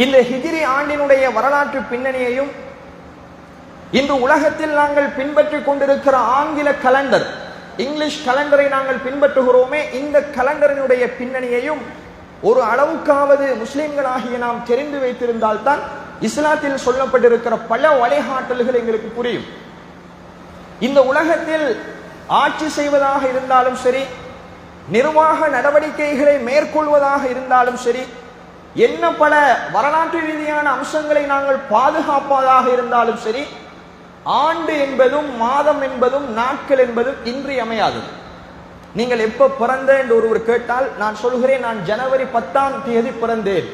இந்த ஹிஜிரி ஆண்டினுடைய வரலாற்று பின்னணியையும் இன்று உலகத்தில் நாங்கள் பின்பற்றிக் கொண்டிருக்கிற ஆங்கில கலண்டர் இங்கிலீஷ் கலண்டரை நாங்கள் பின்பற்றுகிறோமே இந்த கலண்டரினுடைய பின்னணியையும் ஒரு அளவுக்காவது முஸ்லிம்களாகிய நாம் தெரிந்து வைத்திருந்தால்தான் இஸ்லாத்தில் சொல்லப்பட்டிருக்கிற பல வழிகாட்டல்கள் எங்களுக்கு புரியும். இந்த உலகத்தில் ஆட்சி செய்வதாக இருந்தாலும் சரி நிர்வாக நடவடிக்கைகளை மேற்கொள்வதாக இருந்தாலும் சரி என்ன பல வரலாற்று ரீதியான அம்சங்களை நாங்கள் பாதுகாப்பதாக இருந்தாலும் சரி ஆண்டு என்பதும் மாதம் என்பதும் நாட்கள் என்பதும் இன்றியமையாதது நீங்கள் எப்ப பிறந்த என்று ஒருவர் கேட்டால் நான் சொல்கிறேன் நான் ஜனவரி பத்தாம் தேதி பிறந்தேன்.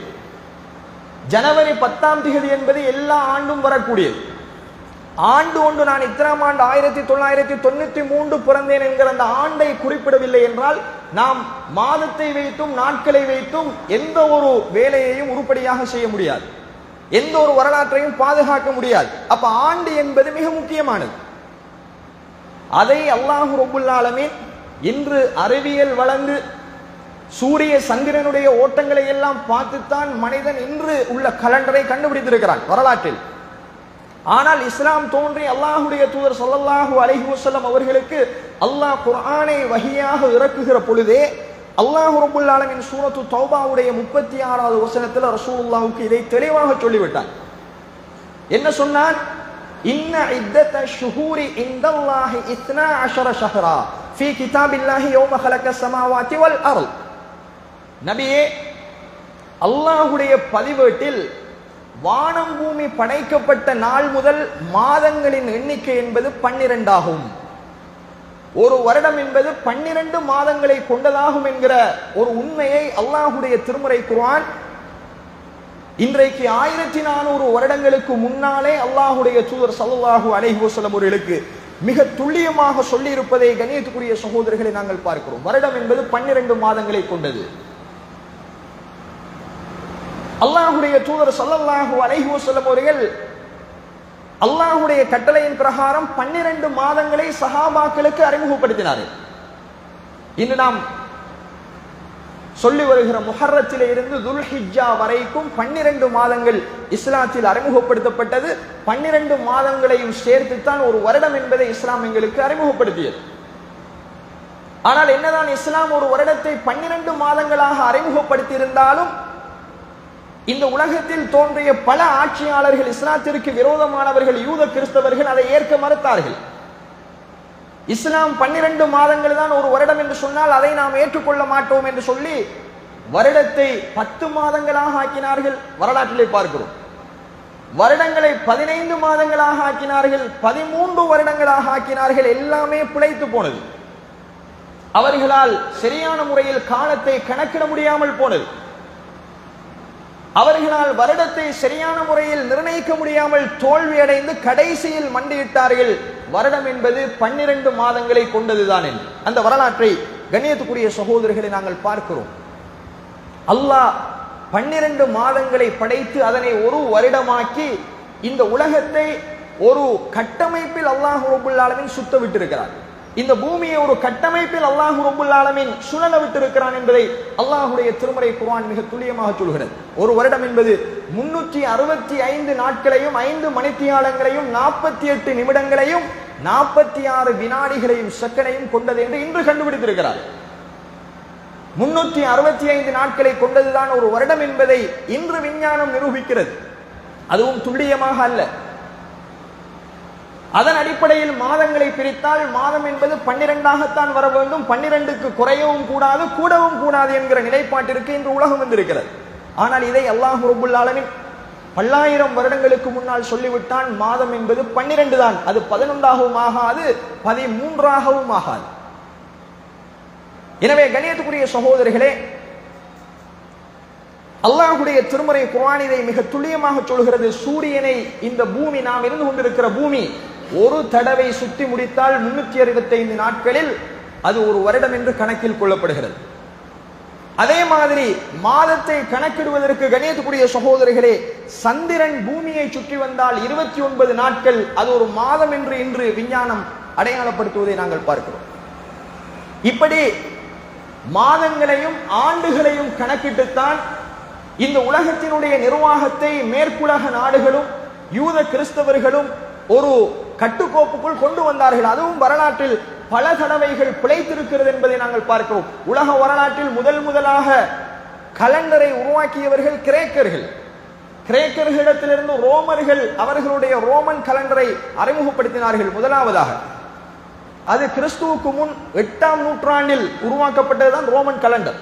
ஜனவரி பத்தாம் தேதி என்பது எல்லா ஆண்டும் வரக்கூடியது. ஆண்டு ஒன்று நான் இத்தனாம் ஆண்டு ஆயிரத்தி தொள்ளாயிரத்தி தொண்ணூத்தி மூன்று பிறந்தேன் என்கிற அந்த ஆண்டை குறிப்பிடவில்லை என்றால் நாம் மாதத்தை வைத்தும் நாட்களை வைத்தும் எந்த ஒரு வேலையையும் உருப்படியாக செய்ய முடியாது. எந்த ஒரு வரலாற்றையும் பாதுகாக்க முடியாது. அப்ப ஆண்டு என்பது மிக முக்கியமானது. அதை அல்லாஹு ரொம்புள்ளாலுமே இன்று அறிவியல் வளர்ந்து சூரிய சந்திரனுடைய ஓட்டங்களை எல்லாம் பார்த்துத்தான் மனிதன் இன்று உள்ள கலண்டரை கண்டுபிடித்திருக்கிறான் வரலாற்றில். ஆனால் இஸ்லாம் தோன்றி அல்லாஹுடைய தூதர் சொல்லல்லாஹு அலைஹி அவர்களுக்கு அல்லாஹ் குரானை வகியாக இறக்குகிற பொழுதே அல்லாஹ் ரபுல் ஆலமின் சூரத்து தௌபாவுடைய முப்பத்தி ஆறாவது வசனத்தில் ரசூலுல்லாஹுக்கு இதை தெளிவாக சொல்லிவிட்டார். என்ன சொன்னார்? இன்ன இத்தத்த ஷுஹூரி இந்தல்லாஹி இத்னா அஷர ஷஹரா ஃபீ கிதாபில்லாஹி யௌம ஹலக ஸமாவாதி வல் அர்ல் நபியே அல்லாஹுடைய பதிவேட்டில் வானம் பூமி படைக்கப்பட்ட நாள் முதல் மாதங்களின் எண்ணிக்கை என்பது பன்னிரண்டாகும். ஒரு வருடம் என்பது பன்னிரண்டு மாதங்களை கொண்டதாகும் என்கிற ஒரு உண்மையை அல்லாஹுடைய திருமுறை குர்ஆன் இன்றைக்கு ஆயிரத்தி நானூறு வருடங்களுக்கு முன்னாலே அல்லாஹுடைய தூதர் சல்லாஹூ அலைஹி அவர்களுக்கு மிக துல்லியமாக சொல்லி இருப்பதை கணியத்துக்குரிய சகோதரர்களை நாங்கள் பார்க்கிறோம். வருடம் என்பது பன்னிரண்டு மாதங்களை கொண்டது. அல்லாஹுடைய தூதர் சல்லாஹூ அலைஹி அவர்கள் அல்லாஹுடைய கட்டளையின் பிரகாரம் பன்னிரண்டு மாதங்களை சஹாபாக்களுக்கு அறிமுகப்படுத்தினார். இன்று நாம் சொல்லி வருகிற முஹர்ரத்தில் இருந்து துல்ஹிஜ்ஜா வரைக்கும் பன்னிரண்டு மாதங்கள் இஸ்லாத்தில் அறிமுகப்படுத்தப்பட்டது. பன்னிரண்டு மாதங்களையும் சேர்த்துத்தான் ஒரு வருடம் என்பதை இஸ்லாம் எங்களுக்கு அறிமுகப்படுத்தியது. ஆனால் என்னதான் இஸ்லாம் ஒரு வருடத்தை பன்னிரண்டு மாதங்களாக அறிமுகப்படுத்தியிருந்தாலும் இந்த உலகத்தில் தோன்றிய பல ஆட்சியாளர்கள் இஸ்லாத்திற்கு விரோதமானவர்கள் யூத கிறிஸ்தவர்கள் அதை ஏற்க மறுத்தார்கள். இஸ்லாம் பன்னிரண்டு மாதங்கள் தான் ஒரு வருடம் என்று சொன்னால் அதை நாம் ஏற்றுக்கொள்ள மாட்டோம் என்று சொல்லி வருடத்தை பத்து மாதங்களாக ஆக்கினார்கள். வரலாற்றிலே பார்க்கிறோம். வருடங்களை பதினைந்து மாதங்களாக ஆக்கினார்கள். பதிமூன்று வருடங்களாக ஆக்கினார்கள். எல்லாமே பிழைத்து போனது. அவர்களால் சரியான முறையில் காலத்தை கணக்கிட முடியாமல் போனது. அவர்களால் வருடத்தை சரியான முறையில் நிர்ணயிக்க முடியாமல் தோல்வி அடைந்து கடைசியில் மண்டியிட்டார்கள். வருடம் என்பது பன்னிரண்டு மாதங்களை கொண்டதுதான் என்று. அந்த வரலாற்றை கண்ணியத்துக்குரிய சகோதரர்களை நாங்கள் பார்க்கிறோம். அல்லாஹ் பன்னிரண்டு மாதங்களை படைத்து அதனை ஒரு வருடமாக்கி இந்த உலகத்தை ஒரு கட்டமைப்பில் அல்லாஹ் ரபுல் சுத்த விட்டிருக்கிறார் இந்த பூமியை ஒரு கட்டமைப்பில் அல்லாஹு ரபுல் ஆலமின் சுழல விட்டிருக்கிறான் என்பதை அல்லாஹுடைய திருமறை குர்ஆன் மிக துல்லியமாக சொல்கிறது. ஒரு வருடம் என்பது முன்னூற்றி அறுபத்தி ஐந்து நாட்களையும் ஐந்து மணித்தியாலங்களையும் நாற்பத்தி எட்டு நிமிடங்களையும் நாற்பத்தி ஆறு வினாடிகளையும் செக்கனையும் கொண்டது என்று இன்று கண்டுபிடித்திருக்கிறார். முன்னூற்றி அறுபத்தி ஐந்து நாட்களை கொண்டதுதான் ஒரு வருடம் என்பதை இன்று விஞ்ஞானம் நிரூபிக்கிறது. அதுவும் துல்லியமாக அல்ல. அதன் அடிப்படையில் மாதங்களை பிரித்தால் மாதம் என்பது பன்னிரெண்டாகத்தான் வர வேண்டும். பன்னிரெண்டுக்கு குறையவும் கூடாது கூடவும் கூடாது என்கிற நிலைப்பாட்டிற்கு இன்று உலகம் வந்திருக்கிறது. ஆனால் இதை அல்லாஹ் ரபுல் ஆலமின் பல்லாயிரம் வருடங்களுக்கு முன்னால் சொல்லிவிட்டான் மாதம் என்பது பன்னிரண்டு தான். அது பதினொன்றாகவும் ஆகாது பதிமூன்றாகவும் ஆகாது. எனவே கணியத்துக்குரிய சகோதரிகளே அல்லாஹுடைய திருமறை குரான் இதை மிக துல்லியமாக சொல்கிறது. சூரியனை இந்த பூமி நாம் இருந்து கொண்டிருக்கிற பூமி ஒரு தடவை சுத்தி முடித்தால் முன்னூத்தி அறுபத்தி ஐந்து நாட்களில் அது ஒரு வருடம் என்று கணக்கில் கொள்ளப்படுகிறது. அதே மாதிரி மாதத்தை கணக்கிடுவதற்கு கணியத்துக்குரிய சகோதரிகளே சந்திரன் பூமியை சுற்றி வந்தால் இருபத்தி ஒன்பது நாட்கள் அது ஒரு மாதம் என்று இன்று விஞ்ஞானம் அடையாளப்படுத்துவதை நாங்கள் பார்க்கிறோம். இப்படி மாதங்களையும் ஆண்டுகளையும் கணக்கிட்டுத்தான் இந்த உலகத்தினுடைய நிர்வாகத்தை மேற்குலக நாடுகளும் யூத கிறிஸ்தவர்களும் ஒரு கட்டுக்கோப்புக்குள் கொண்டு வந்தார்கள். அதுவும் வரலாற்றில் பல தடவைகள் பிழைத்திருக்கிறது என்பதை நாங்கள் பார்க்கிறோம். உலக வரலாற்றில் முதல் முதலாக கலண்டரை உருவாக்கியவர்கள் கிரேக்கர்கள். கிரேக்கர்களிடத்திலிருந்து ரோமர்கள் அவர்களுடைய ரோமன் கலண்டரை அறிமுகப்படுத்தினார்கள் முதலாவதாக. அது கிறிஸ்துவுக்கு முன் எட்டாம் நூற்றாண்டில் உருவாக்கப்பட்டதுதான் ரோமன் கலண்டர்.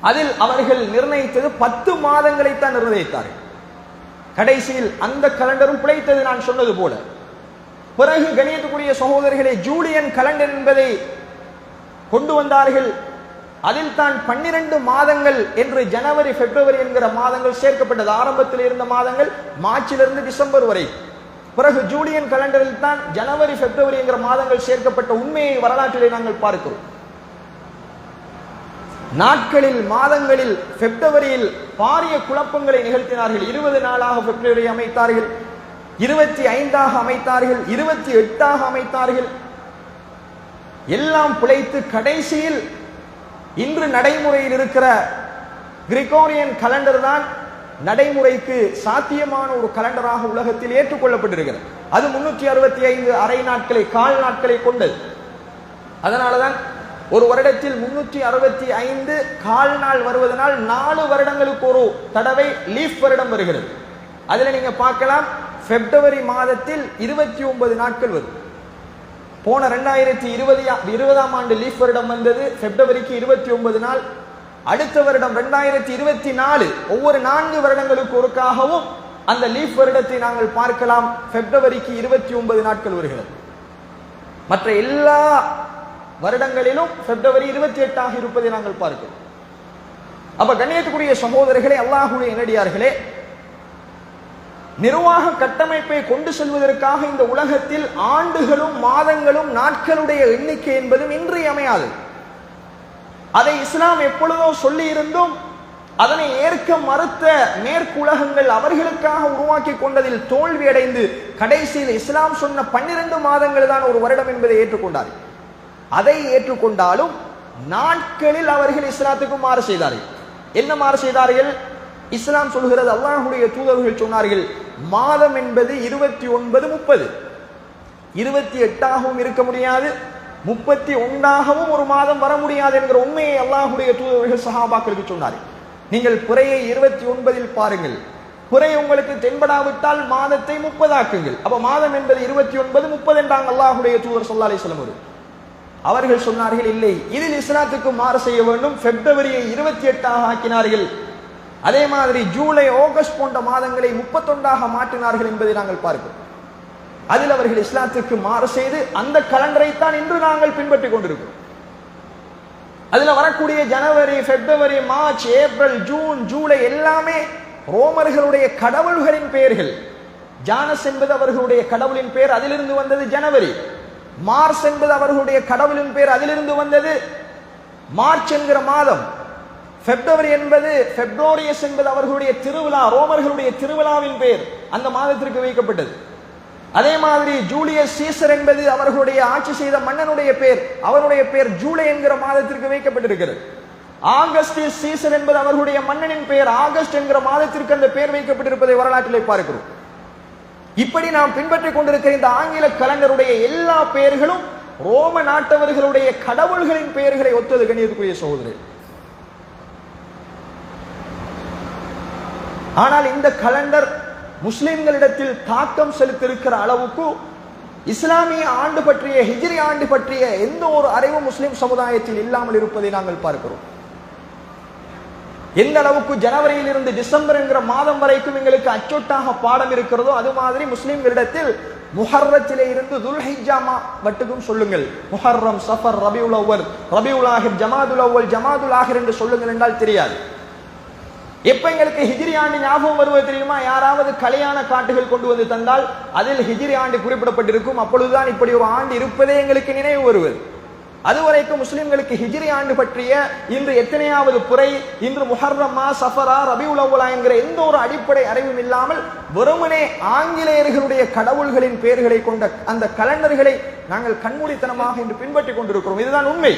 அதில் அவர்கள் நிர்ணயித்தது பத்து மாதங்களைத்தான் நிர்ணயித்தார்கள். கடைசியில் அந்த கலண்டரும் பிழைத்தது நான் சொன்னது போல. பிறகு கணியத்துக்குரிய சகோதரர்களே ஜூலியன் கலண்டர் என்பதை கொண்டு வந்தார்கள். அதில் தான் பன்னிரண்டு மாதங்கள் என்று ஜனவரி பிப்ரவரி என்கிற மாதங்கள் சேர்க்கப்பட்டது. ஆரம்பத்தில் இருந்த மாதங்கள் மார்ச்சிலிருந்து டிசம்பர் வரை. பிறகு ஜூலியன் கலண்டரில் தான் ஜனவரி பிப்ரவரி என்கிற மாதங்கள் சேர்க்கப்பட்ட உண்மையை வரலாற்றிலே நாங்கள் பார்க்கிறோம். நாட்களில் மாதங்களில் பிப்ரவரியில் பாரிய குழப்பங்களை நிகழ்த்தினார்கள். இருபது நாளாக பிப்ரவரி அமைத்தார்கள். இருபத்தி ஐந்தாக அமைத்தார்கள். இருபத்தி எட்டாக அமைத்தார்கள். எல்லாம் பிழைத்து கடைசியில் இன்று நடைமுறையில் இருக்கிற கிரிகோரியன் கலண்டர் தான் நடைமுறைக்கு சாத்தியமான ஒரு கலண்டராக உலகத்தில் ஏற்றுக்கொள்ளப்பட்டிருக்கிறது. அது முன்னூற்றி அறுபத்தி ஐந்து அரை நாட்களை கால் நாட்களை கொண்டது. அதனாலதான் ஒரு வருடத்தில் முன்னூற்றி அறுபத்தி ஐந்து கால் நாள் வருவதனால் நாலு வருடங்களுக்கு ஒரு தடவை லீஃப் வருடம் வருகிறது. அதில் நீங்க பார்க்கலாம் பிப்ரவரி மாதத்தில் இருபத்தி ஒன்பது நாட்கள் வரும் போன ரெண்டாயிரத்தி இருபது இருபதாம் ஆண்டு லீஃப் வருடம் வந்தது பிப்ரவரிக்கு இருபத்தி ஒன்பது நாள். அடுத்த வருடம் ரெண்டாயிரத்தி இருபத்தி நாலு ஒவ்வொரு நான்கு வருடங்களுக்கு ஒருக்காகவும் அந்த லீஃப் வருடத்தை நாங்கள் பார்க்கலாம் பிப்ரவரிக்கு இருபத்தி ஒன்பது நாட்கள் வருகிறது. மற்ற எல்லா வருடங்களிலும் பிப்ரவரி இருபத்தி எட்டாக இருப்பதை நாங்கள் பார்க்கிறோம். அப்ப கண்ணியத்துக்குரிய சகோதரர்களே அல்லாஹுடைய நடிகார்களே நிர்வாக கட்டமைப்பை கொண்டு செல்வதற்காக இந்த உலகத்தில் ஆண்டுகளும் மாதங்களும் நாட்களுடைய எண்ணிக்கை என்பதும் இன்றியமையாது. அதை இஸ்லாம் எப்பொழுதோ சொல்லி இருந்தும் அதனை ஏற்க மறுத்த மேற்குலகங்கள் அவர்களுக்காக உருவாக்கி கொண்டதில் தோல்வி அடைந்து கடைசியில் இஸ்லாம் சொன்ன பன்னிரண்டு மாதங்கள் தான் ஒரு வருடம் என்பதை ஏற்றுக்கொண்டார் அதை ஏற்றுக்கொண்டாலும் நாட்களில் அவர்கள் இஸ்லாத்துக்கு மாறு செய்தார்கள். என்ன மாறு செய்தார்கள்? இஸ்லாம் சொல்கிறது அல்லாஹுடைய தூதர்கள் சொன்னார்கள் மாதம் என்பது இருபத்தி ஒன்பது முப்பது. இருபத்தி எட்டாகவும் இருக்க முடியாது முப்பத்தி ஒன்றாகவும் ஒரு மாதம் வர முடியாது என்கிற உண்மையை அல்லாஹுடைய தூதர்கள் சஹாபாக்களுக்கு சொன்னார்கள். நீங்கள் புறையை இருபத்தி ஒன்பதில் பாருங்கள். புறை உங்களுக்கு தென்படாவிட்டால் மாதத்தை முப்பதாக்குங்கள். அப்ப மாதம் என்பது இருபத்தி ஒன்பது முப்பது என்றாங்க அல்லாஹுடைய தூதர் சொல்லா அலிஸ்லம் ஒரு அவர்கள் சொன்னார்கள் இல்லை இதில் இஸ்லாத்துக்கு மாறு செய்ய வேண்டும். பிப்ரவரியை இருபத்தி எட்டாக ஆக்கினார்கள். அதே மாதிரி ஜூலை ஆகஸ்ட் போன்ற மாதங்களை முப்பத்தொன்றாக மாற்றினார்கள் என்பதை நாங்கள் பார்க்கிறோம். அதில் அவர்கள் இஸ்லாத்துக்கு மாறு செய்து அந்த கலண்டரை தான் இன்று நாங்கள் பின்பற்றிக் கொண்டிருக்கிறோம். அதுல வரக்கூடிய ஜனவரி பிப்ரவரி மார்ச் ஏப்ரல் ஜூன் ஜூலை எல்லாமே ரோமர்களுடைய கடவுள்களின் பெயர்கள். ஜானஸ் என்பது அவர்களுடைய கடவுளின் பெயர். அதிலிருந்து வந்தது ஜனவரி. மார்ச் என்பது அவர்களுடைய கடவுளின் பெயர் அதிலிருந்து வந்தது. மார்ச் என்கிற மாதம் பிப்ரவரி என்பது பிப்ரோரியஸ் என்பது அவர்களுடைய திருவிழா ரோமர்களுடைய திருவிழாவின் பெயர் அந்த மாதத்திற்கு வைக்கப்பட்டது. அதே மாதிரி ஜூலியஸ் சீசர் என்பது அவர்களுடைய ஆட்சி செய்த மன்னனுடைய பெயர் அவருடைய பெயர் ஜூலை என்கிற மாதத்திற்கு வைக்கப்பட்டிருக்கிறது. ஆகஸ்ட் சீசர் என்பது அவர்களுடைய மன்னனின் பெயர் ஆகஸ்ட் என்கிற மாதத்திற்கு அந்த பெயர் வைக்கப்பட்டிருப்பதை வரலாற்றிலே பார்க்கிறோம். இப்படி நாம் பின்பற்றிக் கொண்டிருக்கிற இந்த ஆங்கில கலண்டருடைய எல்லா பெயர்களும் ரோம நாட்டவர்களுடைய கடவுள்களின் பெயர்களை ஒத்தது கணியத்துக்குரிய சகோதரர் ஆனால் இந்த கலண்டர் முஸ்லிம்களிடத்தில் தாக்கம் செலுத்திருக்கிற அளவுக்கு இஸ்லாமிய ஆண்டு பற்றிய ஹிஜ்ரி ஆண்டு பற்றிய எந்த ஒரு அறிவு முஸ்லிம் சமுதாயத்தில் இல்லாமல் இருப்பதை நாங்கள் பார்க்கிறோம். எந்த அளவுக்கு ஜனவரியில் இருந்து டிசம்பர் என்கிற மாதம் வரைக்கும் எங்களுக்கு அச்சொட்டாக பாடம் இருக்கிறதோ அது மாதிரி முஸ்லிம்களிடத்தில் முஹர்ரத்திலே இருந்து துல்ஹிஜாமா மட்டுக்கும் சொல்லுங்கள். முஹர்ரம் சஃபர் ரபியுல் அவ்வல் ரபியுல் ஆஹிர் ஜமாதுல் அவ்வல் ஜமாதுல் ஆஹிர் என்று சொல்லுங்கள் என்றால் தெரியாது. எப்ப எங்களுக்கு ஹிஜிரி ஆண்டு ஞாபகம் வருவது தெரியுமா? யாராவது கலையான காட்டுகள் கொண்டு வந்து தந்தால் அதில் ஹிஜிரி ஆண்டு குறிப்பிடப்பட்டிருக்கும். அப்பொழுதுதான் இப்படி ஒரு ஆண்டு இருப்பதே எங்களுக்கு நினைவு வருவது. அதுவரைக்கும் முஸ்லிம்களுக்கு ஹிஜ்ரி ஆண்டு பற்றிய இன்று எத்தனையாவது புறை இன்று முஹர்ரமா சஃபரா ரபிஉலவுலா என்கிற எந்த ஒரு அடிப்படை அறிவும் இல்லாமல் வெறுமனே ஆங்கிலேயர்களுடைய கடவுள்களின் பெயர்களை கொண்ட அந்த கலண்டர்களை நாங்கள் கண்மூடித்தனமாக இன்று பின்பற்றிக் கொண்டிருக்கிறோம். இதுதான் உண்மை.